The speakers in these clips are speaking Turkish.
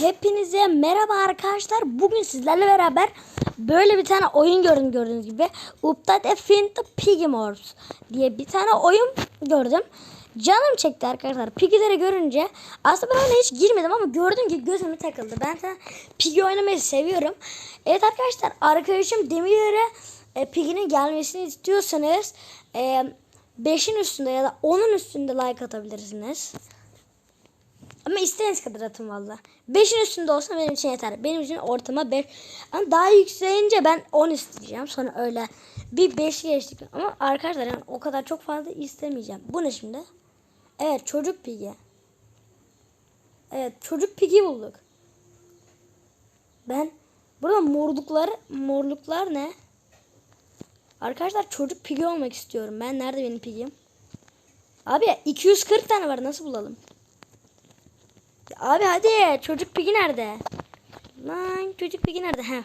Hepinize merhaba arkadaşlar. Bugün sizlerle beraber böyle bir tane oyun gördüm gördüğünüz gibi. Update Find the Piggy Morphs diye bir tane oyun gördüm. Canım çekti arkadaşlar. Piggy'leri görünce aslında ben ona hiç girmedim ama gördüm ki gözüme takıldı. Ben de Piggy oynamayı seviyorum. Evet arkadaşlar arkadaşım Demir'e e, Piggy'nin gelmesini istiyorsanız e, 5'in üstünde ya da 10'un üstünde like atabilirsiniz. Ama istediğiniz kadar atın valla. 5'in üstünde olsa benim için yeter. Benim için ortama 5. Ama daha yükselince ben 10 isteyeceğim. Sonra öyle bir 5 geçtik. Ama arkadaşlar yani o kadar çok fazla istemeyeceğim. Bu ne şimdi? Evet çocuk pigi. Evet çocuk pigi bulduk. Ben burada morluklar morluklar ne? Arkadaşlar çocuk pigi olmak istiyorum. Ben nerede benim pigim? Abi 240 tane var nasıl bulalım? Abi hadi çocuk pigi nerede? Lan çocuk pigi nerede? Ha.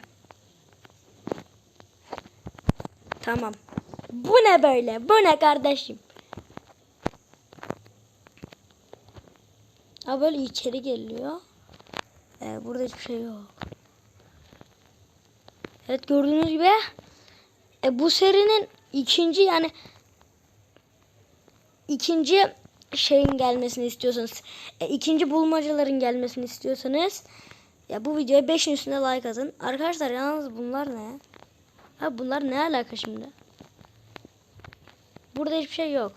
Tamam. Bu ne böyle? Bu ne kardeşim? Abi böyle içeri geliyor. Ee, burada hiçbir şey yok. Evet gördüğünüz gibi e, bu serinin ikinci yani ikinci şeyin gelmesini istiyorsanız, e, ikinci bulmacaların gelmesini istiyorsanız ya bu videoya 5'in üstünde like atın. Arkadaşlar yalnız bunlar ne? Ha bunlar ne alaka şimdi? Burada hiçbir şey yok.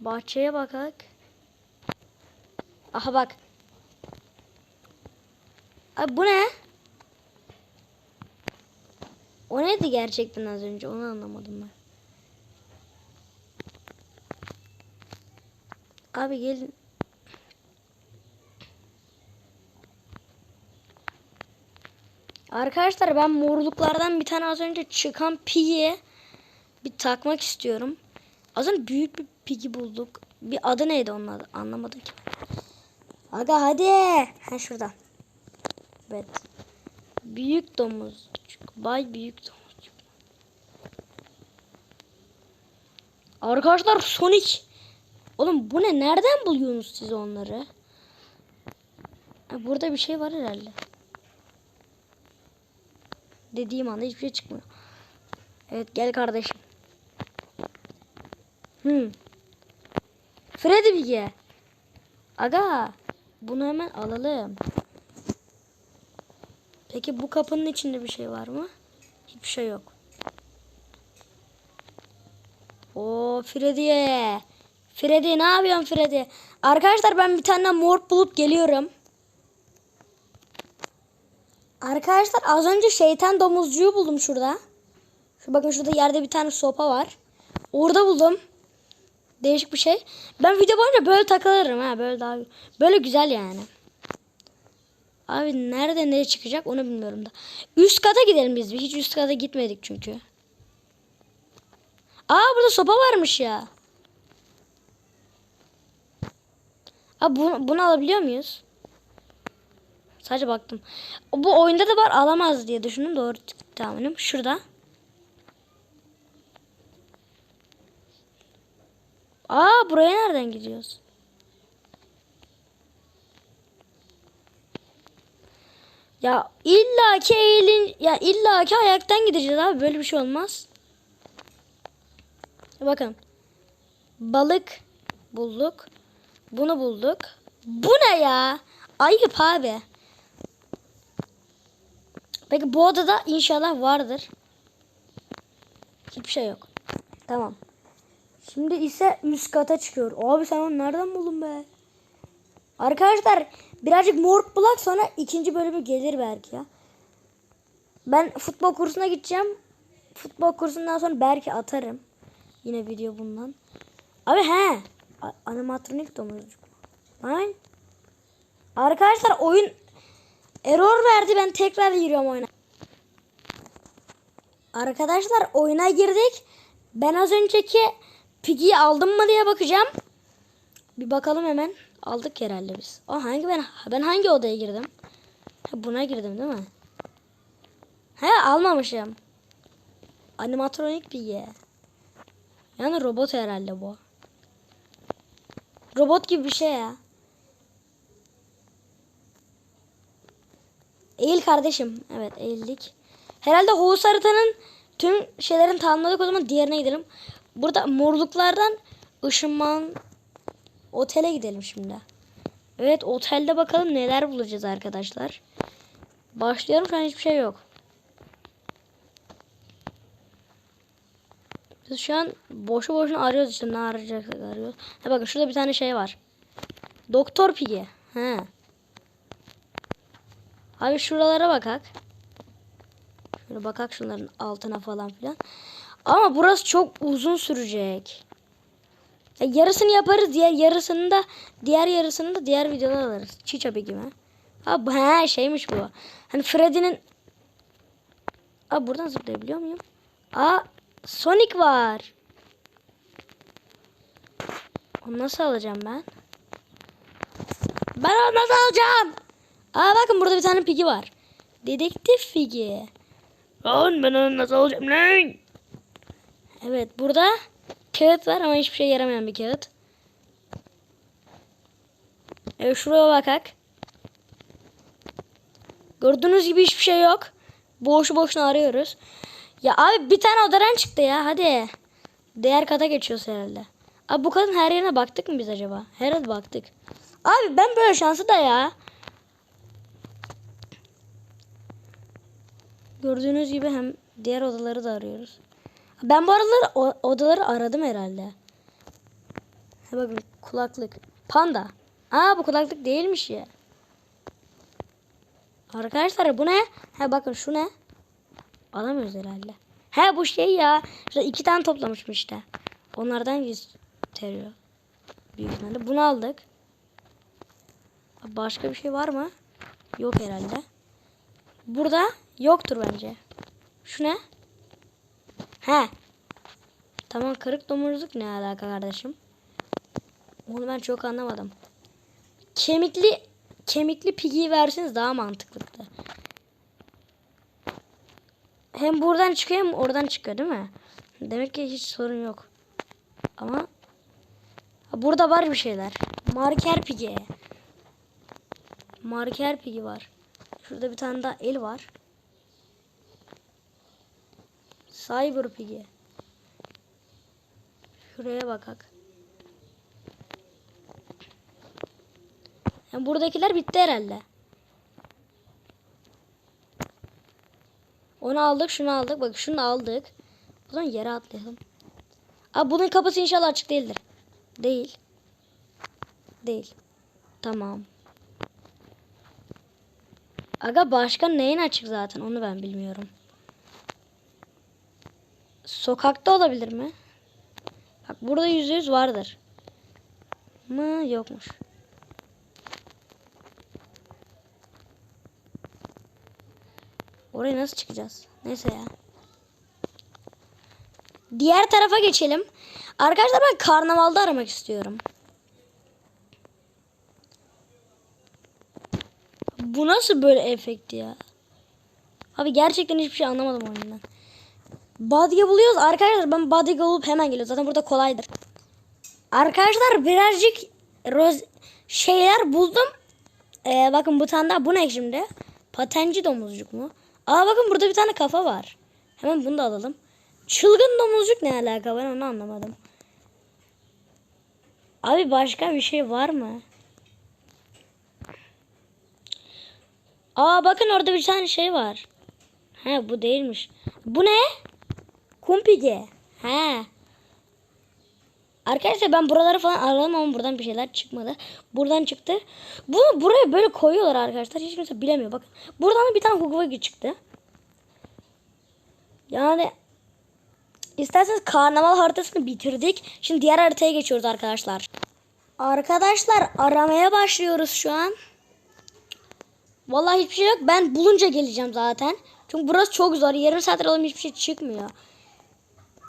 Bahçeye bakak. Aha bak. Abi bu ne? O neydi gerçekten az önce? Onu anlamadım ben. Abi gelin. Arkadaşlar ben morluklardan bir tane az önce çıkan pigiye bir takmak istiyorum. Az önce büyük bir pigi bulduk. Bir adı neydi onun adı? Anlamadım ki. Aga hadi. Ha şurada. Evet. Büyük domuzcuk. Bay büyük domuzcuk. Arkadaşlar Sonic. Oğlum bu ne? Nereden buluyorsunuz siz onları? Burada bir şey var herhalde. Dediğim anda hiçbir şey çıkmıyor. Evet gel kardeşim. Hmm. Freddy Bilge. Aga. Bunu hemen alalım. Peki bu kapının içinde bir şey var mı? Hiçbir şey yok. O Freddy'ye. Freddy ne yapıyorsun Freddy? Arkadaşlar ben bir tane mor bulup geliyorum. Arkadaşlar az önce şeytan domuzcuğu buldum şurada. Şu bakın şurada yerde bir tane sopa var. Orada buldum. Değişik bir şey. Ben video boyunca böyle takılırım ha böyle daha böyle güzel yani. Abi nerede ne çıkacak onu bilmiyorum da. Üst kata gidelim biz. Hiç üst kata gitmedik çünkü. Aa burada sopa varmış ya. Abi bunu, bunu alabiliyor muyuz? Sadece baktım. Bu oyunda da var alamaz diye düşündüm. Doğru tahminim. Şurada. Aa buraya nereden gidiyoruz? Ya illaki eğilin ya illaki ayaktan gideceğiz abi böyle bir şey olmaz. Bakın. Balık bulduk. Bunu bulduk. Bu ne ya? Ayıp abi. Peki bu odada inşallah vardır. Hiçbir şey yok. Tamam. Şimdi ise üst kata çıkıyor. Abi sen onu nereden buldun be? Arkadaşlar birazcık morp bulak sonra ikinci bölümü gelir belki ya. Ben futbol kursuna gideceğim. Futbol kursundan sonra belki atarım. Yine video bundan. Abi he. Animatronik domuzcuk. Lan. Arkadaşlar oyun error verdi. Ben tekrar giriyorum oyuna. Arkadaşlar oyuna girdik. Ben az önceki Piggy'yi aldım mı diye bakacağım. Bir bakalım hemen. Aldık herhalde biz. O hangi ben ben hangi odaya girdim? Buna girdim değil mi? He almamışım. Animatronik Piggy. Yani robot herhalde bu. Robot gibi bir şey ya. Eğil kardeşim. Evet eğildik. Herhalde Hoğuz haritanın tüm şeylerin tamamladık o zaman diğerine gidelim. Burada morluklardan ışınman otele gidelim şimdi. Evet otelde bakalım neler bulacağız arkadaşlar. Başlıyorum şu an hiçbir şey yok. Biz şu an boşu boşuna arıyoruz işte ne arayacaksak arıyoruz. Ha bakın şurada bir tane şey var. Doktor Pigi. He. Abi şuralara bakak. Şöyle bakak şunların altına falan filan. Ama burası çok uzun sürecek. Ya yarısını yaparız diğer yarısını da diğer yarısını da diğer videoda alırız. Çiça Pigi mi? Ha bu he, şeymiş bu. Hani Freddy'nin Aa buradan zıplayabiliyor muyum? Aa Sonic var. Onu nasıl alacağım ben? Ben onu nasıl alacağım? Aa bakın burada bir tane pigi var. Dedektif pigi. Lan ben onu nasıl alacağım lan? Evet burada kağıt var ama hiçbir şey yaramayan bir kağıt. Evet şuraya bakak. Gördüğünüz gibi hiçbir şey yok. Boşu boşuna arıyoruz. Ya abi bir tane odadan çıktı ya hadi. Diğer kata geçiyoruz herhalde. Abi bu kadın her yerine baktık mı biz acaba? Herhalde baktık. Abi ben böyle şansı da ya. Gördüğünüz gibi hem diğer odaları da arıyoruz. Ben bu araları odaları aradım herhalde. Ha bakın kulaklık. Panda. Aa bu kulaklık değilmiş ya. Arkadaşlar bu ne? Ha bakın şu ne? Alamıyoruz herhalde. He bu şey ya. Şurada iki tane toplamışım işte. Onlardan gösteriyor. Büyük ihtimalle. Bunu aldık. Başka bir şey var mı? Yok herhalde. Burada yoktur bence. Şu ne? He. Tamam kırık domuzluk ne alaka kardeşim? Onu ben çok anlamadım. Kemikli kemikli pigi verseniz daha mantıklıktı. Hem buradan çıkıyor hem oradan çıkıyor değil mi? Demek ki hiç sorun yok. Ama burada var bir şeyler. Marker pigi. Marker pigi var. Şurada bir tane daha el var. Cyber pigi. Şuraya bakak. Yani buradakiler bitti herhalde. Onu aldık, şunu aldık. Bak şunu aldık. O yere atlayalım. Abi bunun kapısı inşallah açık değildir. Değil. Değil. Tamam. Aga başka neyin açık zaten onu ben bilmiyorum. Sokakta olabilir mi? Bak burada yüzde yüz vardır. Mı yokmuş. Oraya nasıl çıkacağız? Neyse ya. Diğer tarafa geçelim. Arkadaşlar ben karnavalda aramak istiyorum. Bu nasıl böyle efekt ya? Abi gerçekten hiçbir şey anlamadım oyundan. Badge buluyoruz. Arkadaşlar ben badge bulup hemen geliyorum. Zaten burada kolaydır. Arkadaşlar birazcık roz şeyler buldum. Ee, bakın bu tane daha. Bu ne şimdi? Patenci domuzcuk mu? Aa bakın burada bir tane kafa var. Hemen bunu da alalım. Çılgın domuzcuk ne alaka? Ben onu anlamadım. Abi başka bir şey var mı? Aa bakın orada bir tane şey var. He bu değilmiş. Bu ne? Kumpige. He. Arkadaşlar ben buraları falan aradım ama buradan bir şeyler çıkmadı. Buradan çıktı. Bunu buraya böyle koyuyorlar arkadaşlar. Hiç kimse bilemiyor. Bakın. Buradan da bir tane Hugwagi çıktı. Yani isterseniz karnaval haritasını bitirdik. Şimdi diğer haritaya geçiyoruz arkadaşlar. Arkadaşlar aramaya başlıyoruz şu an. Vallahi hiçbir şey yok. Ben bulunca geleceğim zaten. Çünkü burası çok zor. Yarım saat alalım hiçbir şey çıkmıyor.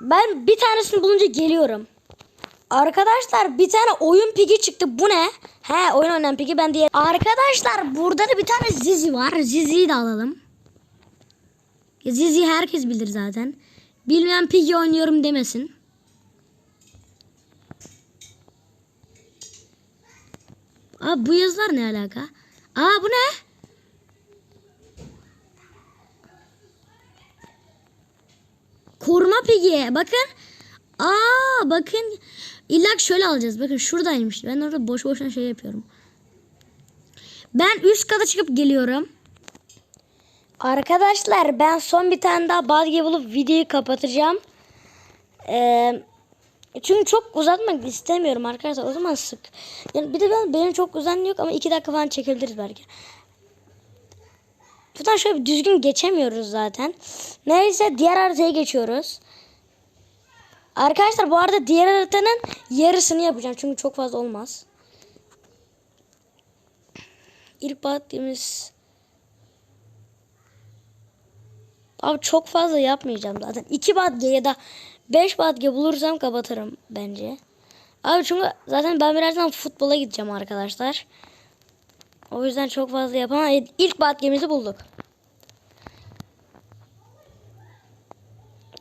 Ben bir tanesini bulunca geliyorum. Arkadaşlar bir tane oyun pigi çıktı. Bu ne? He oyun oynayan pigi ben diye. Arkadaşlar burada da bir tane Zizi var. Zizi'yi de alalım. Zizi herkes bilir zaten. Bilmeyen pigi oynuyorum demesin. Aa bu yazılar ne alaka? Aa bu ne? Koruma pigi. Bakın. Aa bakın. İlla şöyle alacağız. Bakın şuradaymış. Ben orada boş boşuna şey yapıyorum. Ben üst kata çıkıp geliyorum. Arkadaşlar ben son bir tane daha buggy bulup videoyu kapatacağım. Ee, çünkü çok uzatmak istemiyorum arkadaşlar. O zaman sık. Yani bir de ben benim çok uzan yok ama iki dakika falan çekebiliriz belki. Buradan şöyle düzgün geçemiyoruz zaten. Neyse diğer haritaya geçiyoruz. Arkadaşlar bu arada diğer haritanın yarısını yapacağım. Çünkü çok fazla olmaz. İlk baktığımız... Abi çok fazla yapmayacağım zaten. 2 badge ya da 5 badge bulursam kapatırım bence. Abi çünkü zaten ben birazdan futbola gideceğim arkadaşlar. O yüzden çok fazla yapamam. İlk badgemizi bulduk.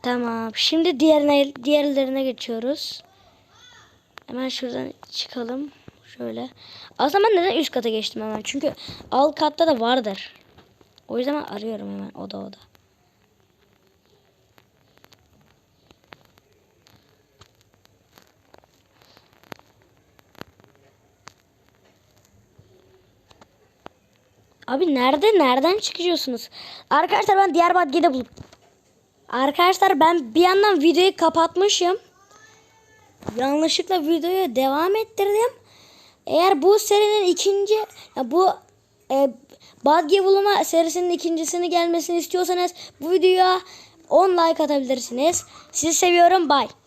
Tamam. Şimdi diğerine diğerlerine geçiyoruz. Hemen şuradan çıkalım. Şöyle. Aslında ben neden üst kata geçtim hemen? Çünkü alt katta da vardır. O yüzden arıyorum hemen oda oda. Abi nerede? Nereden çıkıyorsunuz? Arkadaşlar ben diğer badgeyi bulup Arkadaşlar ben bir yandan videoyu kapatmışım. Yanlışlıkla videoyu devam ettirdim. Eğer bu serinin ikinci bu e, Badge bulma serisinin ikincisini gelmesini istiyorsanız bu videoya 10 like atabilirsiniz. Sizi seviyorum. Bye.